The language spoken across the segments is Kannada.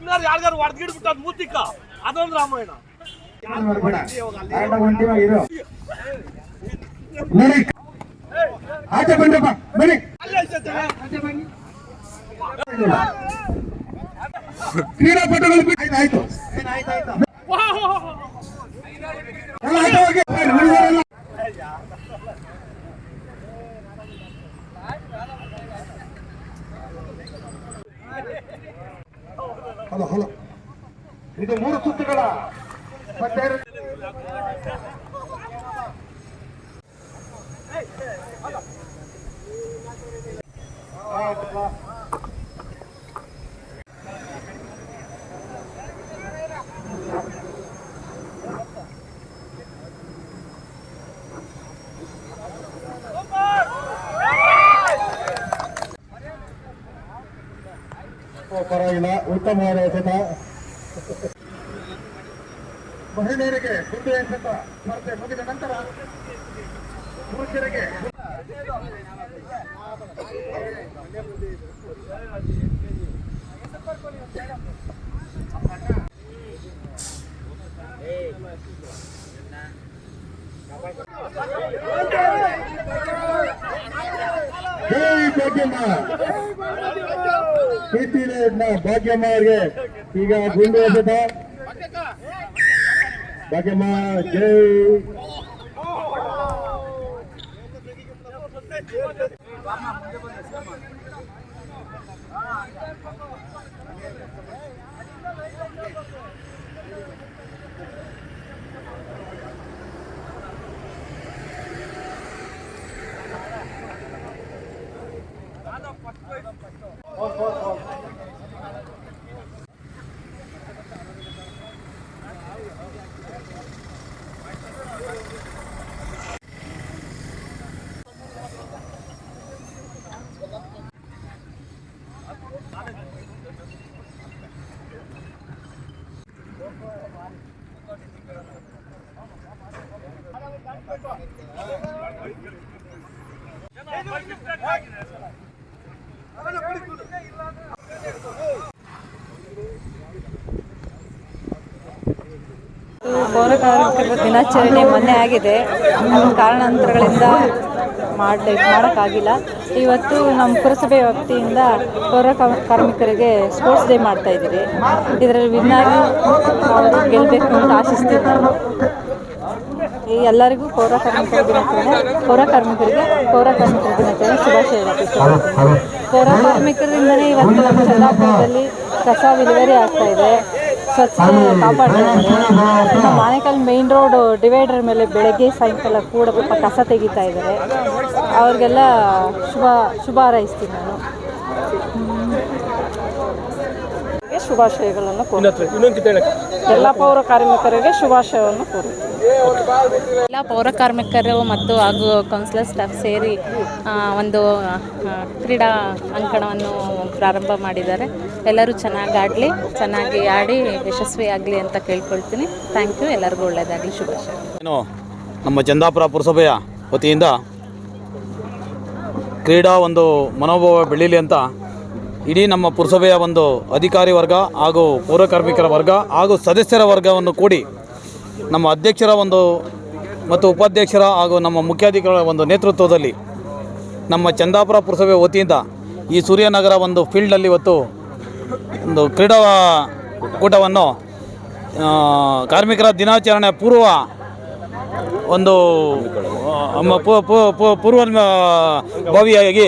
ಸುಮ್ಮನೆ ಯಾರಿಗಾರು ಹೊಡೆದ್ಗಿಡ್ಬಿಟ್ಟು ಅದು ಮೂತಿಕ್ಕ ಅದೊಂದು ರಾಮಾಯಣ ಬೇಡ ಆಟ ಒಂಟಿವ ಇರು ನೋಡಿ ಆಚೆ ಬನ್ರಪ್ಪ ಬನ್ನಿ ಅಲ್ಲೇ ಐತೈತೆ. ಕ್ರೀಡಾಪಟುಗಳು ಬಿಟ್ಟು ಆಯ್ತು ಹಲೋ ಹಲೋ ಇದು ಮೂರು ಸುತ್ತುಗಳ ಮತ್ತೆ ಪರವಾಗಿಲ್ಲ. ಉತ್ತಮವಾದ ಎಸೆತ ಮಹಿಳೆಯರಿಗೆ ಗುಂಡು ಎಸೆತ ಸ್ಪರ್ಧೆ ಮುಗಿದ ನಂತರ ಪುರುಷರಿಗೆ ಜೈ ಭಾಗ್ಯಮ್ಮ ಪ್ರೀತಿನ ಭಾಗ್ಯಮ್ಮ ಅವ್ರಿಗೆ ಈಗ ಗುಂಡು ಎಸೆತ ಭಾಗ್ಯಮ್ಮ ಜೈ ಪೌರ ಕಾರ್ಮಿಕರ ದಿನಾಚರಣೆ ಮೊನ್ನೆ ಆಗಿದೆ. ಕಾರಣಾಂತರಗಳಿಂದ ಮಾಡಲಿ ಮಾಡೋಕ್ಕಾಗಿಲ್ಲ. ಇವತ್ತು ನಮ್ಮ ಪುರಸಭೆ ವ್ಯಾಪ್ತಿಯಿಂದ ಪೌರ ಕಾರ್ಮಿಕರಿಗೆ ಸ್ಪೋರ್ಟ್ಸ್ ಡೇ ಮಾಡ್ತಾ ಇದ್ದೀವಿ. ಇದರಲ್ಲಿ ವಿನ್ನಾಗಿ ಗೆಲ್ಲಬೇಕು ಅಂತ ಈ ಎಲ್ಲರಿಗೂ ಪೌರ ಕಾರ್ಮಿಕರ ದಿನಾಚರಣೆ ಪೌರ ಕಾರ್ಮಿಕರಿಗೆ ಪೌರ ಕಾರ್ಮಿಕರ ದಿನಾಚರಣೆ ಶುಭಾಶಯ ಪೌರ ಕಾರ್ಮಿಕರಿಂದನೇ ಇವತ್ತು ನಮ್ಮ ಚಂದಾಪುರದಲ್ಲಿ ಕಸ ವಿಲೇವಾರಿ ಆಗ್ತಾ ಇದೆ. ಸ್ವಚ್ಛತೆ ಕಾಪಾಡ್ತಾ ಇದ್ದಾರೆ. ನಮ್ಮ ಆನೇಕಲ್ ಮೇನ್ ರೋಡ್ ಡಿವೈಡರ್ ಮೇಲೆ ಬೆಳಗ್ಗೆ ಸಾಯಂಕಾಲ ಕೂಡ ಪಾಪ ಕಸ ತೆಗಿತಾ ಇದ್ದಾರೆ. ಅವ್ರಿಗೆಲ್ಲ ಶುಭ ಶುಭ ಹಾರೈಸ್ತೀನಿ ನಾನು. ಶುಭಾಶಯಗಳನ್ನು ಕೋರು. ಎಲ್ಲ ಪೌರ ಕಾರ್ಮಿಕರಿಗೆ ಶುಭಾಶಯವನ್ನು ಕೋರುತ್ತೇನೆ ಎಲ್ಲ ಪೌರ ಕಾರ್ಮಿಕರು ಮತ್ತು ಹಾಗೂ ಕೌನ್ಸಿಲರ್ ಸ್ಟಾಫ್ ಸೇರಿ ಒಂದು ಕ್ರೀಡಾ ಅಂಕಣವನ್ನು ಪ್ರಾರಂಭ ಮಾಡಿದ್ದಾರೆ. ಎಲ್ಲರೂ ಚೆನ್ನಾಗಿ ಆಡಲಿ ಚೆನ್ನಾಗಿ ಆಡಿ, ಯಶಸ್ವಿಯಾಗಲಿ ಅಂತ ಕೇಳ್ಕೊಳ್ತೀನಿ. ಥ್ಯಾಂಕ್ ಯು ಎಲ್ಲರಿಗೂ ಒಳ್ಳೆಯದಾಗಲಿ. ಶುಭಾಶಯ ಏನು, ನಮ್ಮ ಚಂದಾಪುರ ಪುರಸಭೆಯ ವತಿಯಿಂದ ಕ್ರೀಡಾ ಒಂದು ಮನೋಭಾವ ಬೆಳೀಲಿ ಅಂತ ಇಡೀ ನಮ್ಮ ಪುರಸಭೆಯ ಒಂದು ಅಧಿಕಾರಿ ವರ್ಗ ಹಾಗೂ ಪೌರ ಕಾರ್ಮಿಕರ ವರ್ಗ ಹಾಗೂ ಸದಸ್ಯರ ವರ್ಗವನ್ನು ಕೂಡಿ ನಮ್ಮ ಅಧ್ಯಕ್ಷರ ಒಂದು ಮತ್ತು ಉಪಾಧ್ಯಕ್ಷರ ಹಾಗೂ ನಮ್ಮ ಮುಖ್ಯಾಧಿಕಾರಿಗಳ ಒಂದು ನೇತೃತ್ವದಲ್ಲಿ ನಮ್ಮ ಚಂದಾಪುರ ಪುರಸಭೆ ವತಿಯಿಂದ ಈ ಸೂರ್ಯನಗರ ಒಂದು ಫೀಲ್ಡಲ್ಲಿ ಇವತ್ತು ಒಂದು ಕ್ರೀಡಾ ಕೂಟವನ್ನು ಕಾರ್ಮಿಕರ ದಿನಾಚರಣೆ ಪೂರ್ವ ಒಂದು ಪೂರ್ವ ಭಾವಿಯಾಗಿ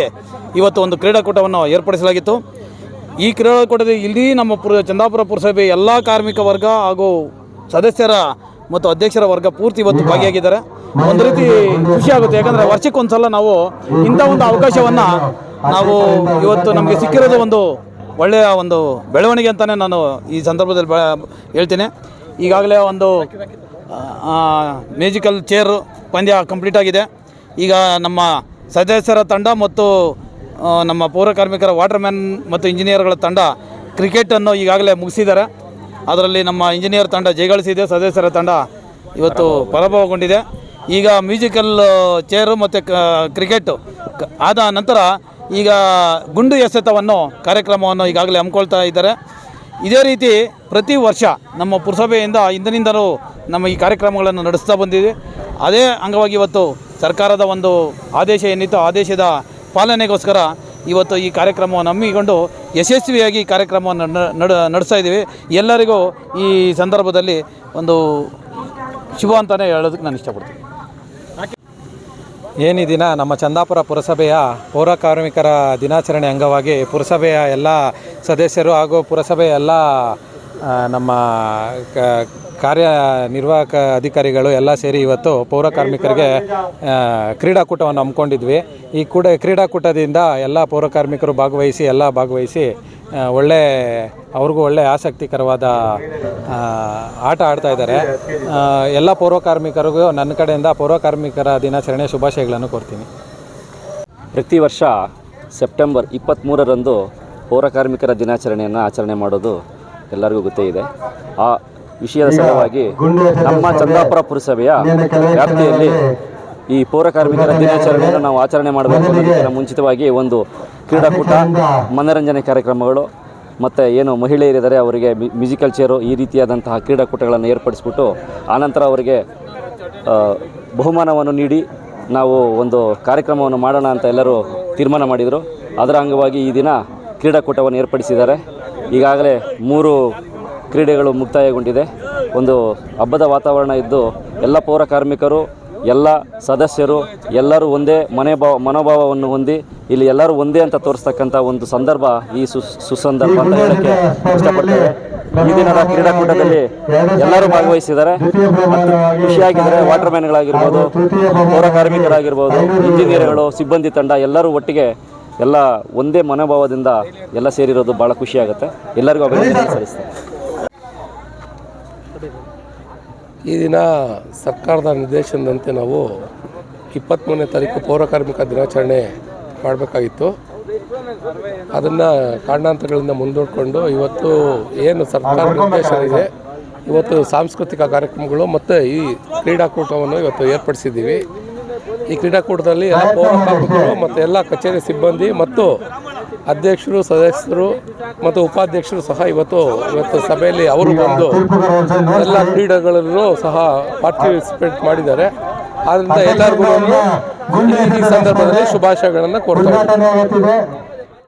ಇವತ್ತು ಒಂದು ಕ್ರೀಡಾಕೂಟವನ್ನು ಏರ್ಪಡಿಸಲಾಗಿತ್ತು. ಈ ಕ್ರೀಡಾಕೂಟದಲ್ಲಿ ಇಲ್ಲಿ ನಮ್ಮ ಪುರ, ಚಂದಾಪುರ ಪುರಸಭೆ ಎಲ್ಲ ಕಾರ್ಮಿಕ ವರ್ಗ ಹಾಗೂ ಸದಸ್ಯರ ಮತ್ತು ಅಧ್ಯಕ್ಷರ ವರ್ಗ ಪೂರ್ತಿ ಇವತ್ತು ಭಾಗಿಯಾಗಿದ್ದಾರೆ. ಒಂದು ರೀತಿ ಖುಷಿ ಆಗುತ್ತೆ. ಯಾಕಂದರೆ ವರ್ಷಕ್ಕೊಂದ್ಸಲ ನಾವು ಇಂಥ ಒಂದು ಅವಕಾಶವನ್ನು ನಾವು ಇವತ್ತು ನಮಗೆ ಸಿಕ್ಕಿರೋದು ಒಂದು ಒಳ್ಳೆಯ ಒಂದು ಬೆಳವಣಿಗೆ ಅಂತಲೇ ನಾನು ಈ ಸಂದರ್ಭದಲ್ಲಿ ಹೇಳ್ತೀನಿ. ಈಗಾಗಲೇ ಒಂದು ಮ್ಯೂಸಿಕಲ್ ಚೇರ್ ಪಂದ್ಯ ಕಂಪ್ಲೀಟ್ ಆಗಿದೆ. ಈಗ ನಮ್ಮ ಸದಸ್ಯರ ತಂಡ ಮತ್ತು ನಮ್ಮ ಪೌರ ಕಾರ್ಮಿಕರ ವಾಟರ್ಮ್ಯಾನ್ ಮತ್ತು ಇಂಜಿನಿಯರ್ಗಳ ತಂಡ ಕ್ರಿಕೆಟನ್ನು ಈಗಾಗಲೇ ಮುಗಿಸಿದ್ದಾರೆ. ಅದರಲ್ಲಿ ನಮ್ಮ ಇಂಜಿನಿಯರ್ ತಂಡ ಜಯಗಳಿಸಿದೆ ಸದಸ್ಯರ ತಂಡ ಇವತ್ತು ಪರಾಭವಗೊಂಡಿದೆ. ಈಗ ಮ್ಯೂಸಿಕಲ್ ಚೇರು ಮತ್ತು ಕ್ರಿಕೆಟ್ ಆದ ನಂತರ ಈಗ ಗುಂಡು ಎಸೆತವನ್ನು ಕಾರ್ಯಕ್ರಮವನ್ನು ಈಗಾಗಲೇ ಹಮ್ಮಿಕೊಳ್ತಾ ಇದ್ದಾರೆ. ಇದೇ ರೀತಿ ಪ್ರತಿ ವರ್ಷ ನಮ್ಮ ಪುರಸಭೆಯಿಂದ ಇಂದಿನಿಂದಲೂ ನಮ್ಮ ಈ ಕಾರ್ಯಕ್ರಮಗಳನ್ನು ನಡೆಸ್ತಾ ಬಂದಿದೆ. ಅದೇ ಅಂಗವಾಗಿ ಇವತ್ತು ಸರ್ಕಾರದ ಒಂದು ಆದೇಶ ಏನಿತ್ತು ಆದೇಶದ ಪಾಲನೆಗೋಸ್ಕರ ಇವತ್ತು ಈ ಕಾರ್ಯಕ್ರಮವನ್ನು ಹಮ್ಮಿಕೊಂಡು ಯಶಸ್ವಿಯಾಗಿ ಈ ಕಾರ್ಯಕ್ರಮವನ್ನು ನಡ ನಡೆಸ್ತಾ ಇದ್ದೀವಿ. ಎಲ್ಲರಿಗೂ ಈ ಸಂದರ್ಭದಲ್ಲಿ ಒಂದು ಶುಭ ಅಂತಲೇ ಹೇಳೋದಕ್ಕೆ ನಾನು ಇಷ್ಟಪಡ್ತೀನಿ. ಈ ದಿನ ನಮ್ಮ ಚಂದಾಪುರ ಪುರಸಭೆಯ ಪೌರ ಕಾರ್ಮಿಕರ ದಿನಾಚರಣೆ ಅಂಗವಾಗಿ ಪುರಸಭೆಯ ಎಲ್ಲ ಸದಸ್ಯರು ಹಾಗೂ ಪುರಸಭೆಯ ಎಲ್ಲ ನಮ್ಮ ಕಾರ್ಯನಿರ್ವಾಹಕ ಅಧಿಕಾರಿಗಳು ಎಲ್ಲ ಸೇರಿ ಇವತ್ತು ಪೌರ ಕಾರ್ಮಿಕರಿಗೆ ಕ್ರೀಡಾಕೂಟವನ್ನು ಹಮ್ಮಿಕೊಂಡಿದ್ವಿ. ಈ ಕೂಡ ಕ್ರೀಡಾಕೂಟದಿಂದ ಎಲ್ಲ ಪೌರ ಕಾರ್ಮಿಕರು ಭಾಗವಹಿಸಿ, ಎಲ್ಲ ಭಾಗವಹಿಸಿ ಒಳ್ಳೆ, ಅವ್ರಿಗೂ ಒಳ್ಳೆ ಆಸಕ್ತಿಕರವಾದ ಆಟ ಆಡ್ತಾ ಇದ್ದಾರೆ. ಎಲ್ಲ ಪೌರ ಕಾರ್ಮಿಕರಿಗೂ ನನ್ನ ಕಡೆಯಿಂದ ಪೌರ ಕಾರ್ಮಿಕರ ದಿನಾಚರಣೆ ಶುಭಾಶಯಗಳನ್ನು ಕೋರ್ತೀನಿ. ಪ್ರತಿ ವರ್ಷ ಸೆಪ್ಟೆಂಬರ್ ಇಪ್ಪತ್ತ್ಮೂರರಂದು ಪೌರ ಕಾರ್ಮಿಕರ ದಿನಾಚರಣೆಯನ್ನು ಆಚರಣೆ ಮಾಡೋದು ಎಲ್ಲರಿಗೂ ಗೊತ್ತೇ ಇದೆ. ಆ ವಿಷಯದ ಸಲುವಾಗಿ ನಮ್ಮ ಚಂದಾಪುರ ಪುರಸಭೆಯ ವ್ಯಾಪ್ತಿಯಲ್ಲಿ ಈ ಪೌರ ಕಾರ್ಮಿಕರ ದಿನಾಚರಣೆಯನ್ನು ನಾವು ಆಚರಣೆ ಮಾಡಬೇಕು ಅನ್ನೋದಕ್ಕಿಂತ ಮುಂಚಿತವಾಗಿ ಒಂದು ಕ್ರೀಡಾಕೂಟ ಮನರಂಜನೆ ಕಾರ್ಯಕ್ರಮಗಳು ಮತ್ತು ಏನು ಮಹಿಳೆಯರಿದ್ದಾರೆ ಅವರಿಗೆ ಮ್ಯೂಸಿಕಲ್ ಚೇರು ಈ ರೀತಿಯಾದಂತಹ ಕ್ರೀಡಾಕೂಟಗಳನ್ನು ಏರ್ಪಡಿಸ್ಬಿಟ್ಟು ಆನಂತರ ಅವರಿಗೆ ಬಹುಮಾನವನ್ನು ನೀಡಿ ನಾವು ಒಂದು ಕಾರ್ಯಕ್ರಮವನ್ನು ಮಾಡೋಣ ಅಂತ ಎಲ್ಲರೂ ತೀರ್ಮಾನ ಮಾಡಿದರು. ಅದರ ಅಂಗವಾಗಿ ಈ ದಿನ ಕ್ರೀಡಾಕೂಟವನ್ನು ಏರ್ಪಡಿಸಿದ್ದಾರೆ. ಈಗಾಗಲೇ ಮೂರು ಕ್ರೀಡೆಗಳು ಮುಕ್ತಾಯಗೊಂಡಿದೆ. ಒಂದು ಹಬ್ಬದ ವಾತಾವರಣ ಇದ್ದು ಎಲ್ಲ ಪೌರ ಕಾರ್ಮಿಕರು, ಎಲ್ಲ ಸದಸ್ಯರು ಎಲ್ಲರೂ ಒಂದೇ ಮನೆ ಭಾವ ಮನೋಭಾವವನ್ನು ಹೊಂದಿ ಇಲ್ಲಿ ಎಲ್ಲರೂ ಒಂದೇ ಅಂತ ತೋರಿಸ್ತಕ್ಕಂಥ ಒಂದು ಸಂದರ್ಭ ಈ ಸು ಸುಸಂದರ್ಭ ಅಂತ ಹೇಳಕ್ಕೆ ಇಷ್ಟಪಡ್ತೇವೆ. ಈ ದಿನದ ಕ್ರೀಡಾಕೂಟದಲ್ಲಿ ಎಲ್ಲರೂ ಭಾಗವಹಿಸಿದ್ದಾರೆ. ಖುಷಿಯಾಗಿದ್ದಾರೆ ವಾಟರ್ ಮ್ಯಾನ್ಗಳಾಗಿರ್ಬೋದು ಪೌರ ಕಾರ್ಮಿಕರಾಗಿರ್ಬೋದು, ಇಂಜಿನಿಯರ್ಗಳು, ಸಿಬ್ಬಂದಿ ತಂಡ ಎಲ್ಲರೂ ಒಟ್ಟಿಗೆ ಎಲ್ಲ ಒಂದೇ ಮನೋಭಾವದಿಂದ ಎಲ್ಲ ಸೇರಿರೋದು ಭಾಳ ಖುಷಿಯಾಗುತ್ತೆ. ಎಲ್ಲರಿಗೂ ಅಭಿನಂದನೆ ಸಲ್ಲಿಸ್ತೇನೆ. ಈ ದಿನ ಸರ್ಕಾರದ ನಿರ್ದೇಶನದಂತೆ ನಾವು ಇಪ್ಪತ್ತ್ಮೂರನೇ ತಾರೀಕು ಪೌರ ಕಾರ್ಮಿಕ ದಿನಾಚರಣೆ ಮಾಡಬೇಕಾಗಿತ್ತು. ಅದನ್ನು ಕಾರಣಾಂತರಗಳಿಂದ ಮುಂದೂಡಿಕೊಂಡು ಇವತ್ತು ಏನು ಸರ್ಕಾರ ನಿರ್ದೇಶನ ಇದೆ, ಇವತ್ತು ಸಾಂಸ್ಕೃತಿಕ ಕಾರ್ಯಕ್ರಮಗಳು ಮತ್ತು ಈ ಕ್ರೀಡಾಕೂಟವನ್ನು ಇವತ್ತು ಏರ್ಪಡಿಸಿದ್ದೀವಿ. ಈ ಕ್ರೀಡಾಕೂಟದಲ್ಲಿ ಎಲ್ಲ ಪೌರ ಕಾರ್ಮಿಕರು ಮತ್ತು ಎಲ್ಲ ಕಚೇರಿ ಸಿಬ್ಬಂದಿ ಮತ್ತು ಅಧ್ಯಕ್ಷರು ಸದಸ್ಯರು ಮತ್ತು ಉಪಾಧ್ಯಕ್ಷರು ಸಹ ಇವತ್ತು ಇವತ್ತು ಸಭೆಯಲ್ಲಿ ಅವರು ಬಂದು ಎಲ್ಲ ಕ್ರೀಡೆಗಳಲ್ಲೂ ಸಹ ಪಾರ್ಟಿಸಿಪೇಟ್ ಮಾಡಿದ್ದಾರೆ. ಆದ್ದರಿಂದ ಎಲ್ಲರಿಗೂ ಈ ಸಂದರ್ಭದಲ್ಲಿ ಶುಭಾಶಯಗಳನ್ನು ಆಗುತ್ತಿದೆ